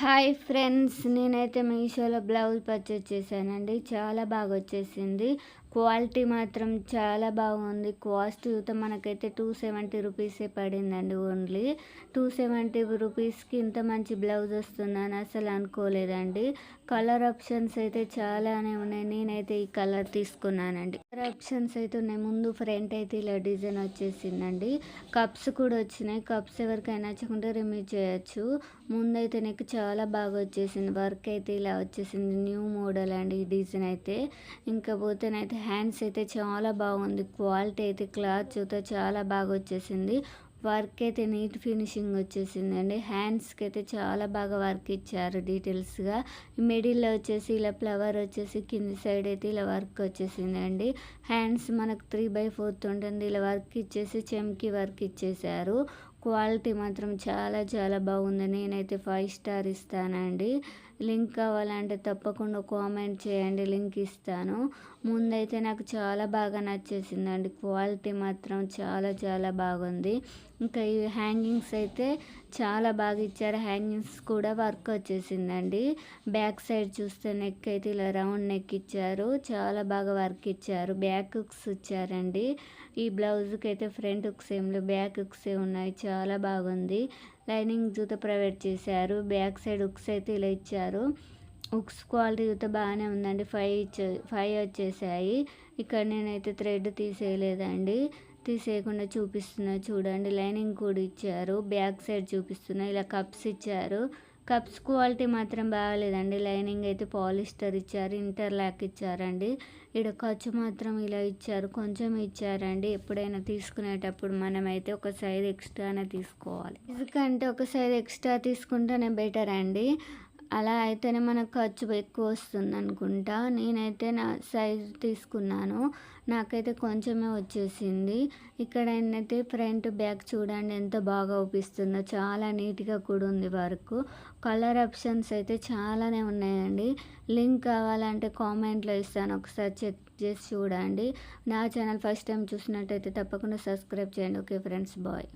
Hi friends నేనైతే మీషోలో blouse purchase చేశానండి. చాలా బాగా వచ్చేసింది. క్వాలిటీ మాత్రం చాలా బాగుంది. కాస్ట్ మనకైతే టూ సెవెంటీ రూపీసే పడిందండి ఓన్లీ. టూ సెవెంటీ రూపీస్కి ఇంత మంచి బ్లౌజ్ వస్తుందని అసలు అనుకోలేదండి. కలర్ ఆప్షన్స్ అయితే చాలానే ఉన్నాయి. నేనైతే ఈ కలర్ తీసుకున్నానండి. కలర్ ఆప్షన్స్ అయితే ఉన్నాయి. ముందు ఫ్రంట్ అయితే ఇలా డిజైన్ వచ్చేసిందండి. కప్స్ కూడా వచ్చినాయి. కప్స్ ఎవరికైనా నచ్చకుంటే రిమూవ్ చేయొచ్చు. ముందైతే నీకు చాలా బాగా వచ్చేసింది. వర్క్ అయితే ఇలా వచ్చేసింది. న్యూ మోడల్ అండి ఈ డిజైన్ అయితే. ఇంకా పోతేనైతే హ్యాండ్స్ అయితే చాలా బాగుంది. క్వాలిటీ అయితే క్లాత్ చూస్తే చాలా బాగా వచ్చేసింది. వర్క్ అయితే నీట్ ఫినిషింగ్ వచ్చేసింది అండి హ్యాండ్స్కి అయితే చాలా బాగా వర్క్ ఇచ్చారు డీటెయిల్స్గా. మిడిల్లో వచ్చేసి ఇలా ఫ్లవర్ వచ్చేసి కింది సైడ్ అయితే ఇలా వర్క్ వచ్చేసిందండి. హ్యాండ్స్ మనకు త్రీ బై ఫోర్త్ ఉంటుంది. ఇలా వర్క్ ఇచ్చేసి చెమ్కి వర్క్ ఇచ్చేసారు క్వాలిటీ మాత్రం చాలా చాలా బాగుంది. నేనైతే ఫైవ్ స్టార్ ఇస్తానండి. లింక్ కావాలంటే తప్పకుండా కామెంట్ చేయండి లింక్ ఇస్తాను. ముందైతే నాకు చాలా బాగా నచ్చేసిందండి. క్వాలిటీ మాత్రం చాలా చాలా బాగుంది. ఇంకా ఈ హ్యాంగింగ్స్ అయితే చాలా బాగా ఇచ్చారు. హ్యాంగింగ్స్ కూడా వర్క్ వచ్చేసిందండి. బ్యాక్ సైడ్ చూస్తే నెక్ అయితే ఇలా రౌండ్ నెక్ ఇచ్చారు. చాలా బాగా వర్క్ ఇచ్చారు. బ్యాక్ హుక్స్ ఇచ్చారండి. ఈ బ్లౌజ్కి అయితే ఫ్రంట్ హుక్స్ ఏం లేవు. బ్యాక్ హుక్స్ ఉన్నాయి. చాలా బాగుంది. లైనింగ్ జూత ప్రొవైడ్ చేశారు. బ్యాక్ సైడ్ ఉక్స్ అయితే ఇలా ఇచ్చారు. ఉక్స్ క్వాలిటీ జూత బాగానే ఉందండి. ఫైవ్ ఇచ్చే ఫైవ్ వచ్చేసాయి. ఇక్కడ నేనైతే థ్రెడ్ తీసేయలేదండి. తీసేయకుండా చూపిస్తున్నా చూడండి. లైనింగ్ కూడా ఇచ్చారు. బ్యాక్ సైడ్ చూపిస్తున్నా. ఇలా కప్స్ ఇచ్చారు. కప్స్ క్వాలిటీ మాత్రం బాగాలేదండి. లైనింగ్ అయితే పాలిస్టర్ ఇచ్చారు ఇంటర్లాక్ ఇచ్చారండి. ఇక్కడ ఖర్చు మాత్రం ఇలా ఇచ్చారు కొంచెం ఇచ్చారండి. ఎప్పుడైనా తీసుకునేటప్పుడు మనమైతే ఒక సైజ్ ఎక్స్ట్రానే తీసుకోవాలి. ఎందుకంటే ఒక సైజ్ ఎక్స్ట్రా తీసుకుంటేనే బెటర్ అండి. అలా అయితేనే మనకు ఖర్చు ఎక్కువ వస్తుంది అనుకుంటా నేనైతే నా సైజ్ తీసుకున్నాను. నాకైతే కొంచెమే వచ్చేసింది. ఇక్కడ ఏంటంటే ఫ్రంట్ బ్యాక్ చూడండి ఎంత బాగా అవుపిస్తుందో చాలా నీట్గా కూడా ఉంది వర్క్. కలర్ ఆప్షన్స్ అయితే చాలానే ఉన్నాయండి. లింక్ కావాలంటే కామెంట్లో ఇస్తాను. ఒకసారి చెక్ చేసి చూడండి. నా ఛానల్ ఫస్ట్ టైం చూసినట్టయితే తప్పకుండా సబ్స్క్రైబ్ చేయండి. Okay friends bye.